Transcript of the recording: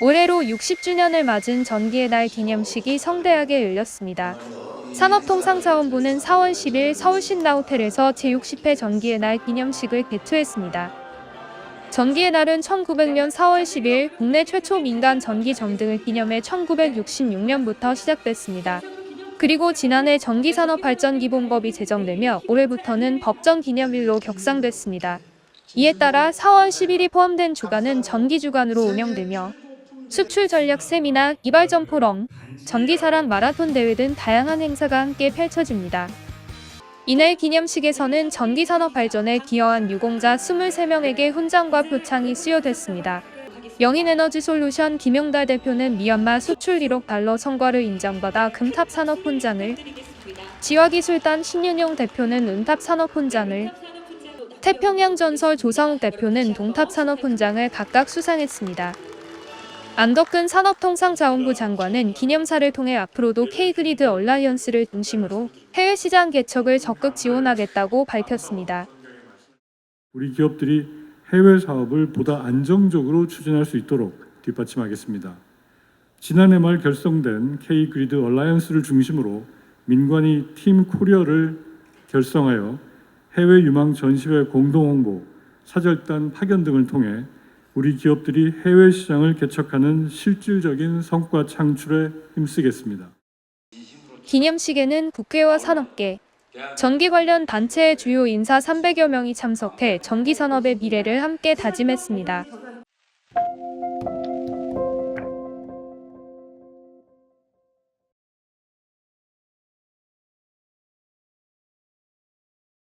올해로 60주년을 맞은 전기의 날 기념식이 성대하게 열렸습니다. 산업통상자원부는 4월 10일 서울 신라호텔에서 제60회 전기의 날 기념식을 개최했습니다. 전기의 날은 1900년 4월 10일 국내 최초 민간 전기 점등을 기념해 1966년부터 시작됐습니다. 그리고 지난해 전기산업발전기본법이 제정되며 올해부터는 법정 기념일로 격상됐습니다. 이에 따라 4월 10일이 포함된 주간은 전기주간으로 운영되며 수출 전략 세미나, 이발 점 포럼, 전기사랑 마라톤 대회 등 다양한 행사가 함께 펼쳐집니다. 이날 기념식에서는 전기산업 발전에 기여한 유공자 23명에게 훈장과 표창이 수여됐습니다. 영인에너지솔루션 김용달 대표는 미얀마 수출 1억 달러 성과를 인정받아 금탑 산업 훈장을, 지화기술단 신윤용 대표는 은탑 산업 훈장을, 태평양 전설 조성욱 대표는 동탑 산업 훈장을 각각 수상했습니다. 안덕근 산업통상자원부 장관은 기념사를 통해 앞으로도 K그리드 얼라이언스를 중심으로 해외 시장 개척을 적극 지원하겠다고 밝혔습니다. 우리 기업들이 해외 사업을 보다 안정적으로 추진할 수 있도록 뒷받침하겠습니다. 지난해 말 결성된 K-그리드 얼라이언스를 중심으로 민관이 팀 코리아를 결성하여 해외 유망 전시회 공동 홍보, 사절단 파견 등을 통해 우리 기업들이 해외 시장을 개척하는 실질적인 성과 창출에 힘쓰겠습니다. 기념식에는 국회와 산업계, 전기 관련 단체의 주요 인사 300여 명이 참석해 전기 산업의 미래를 함께 다짐했습니다.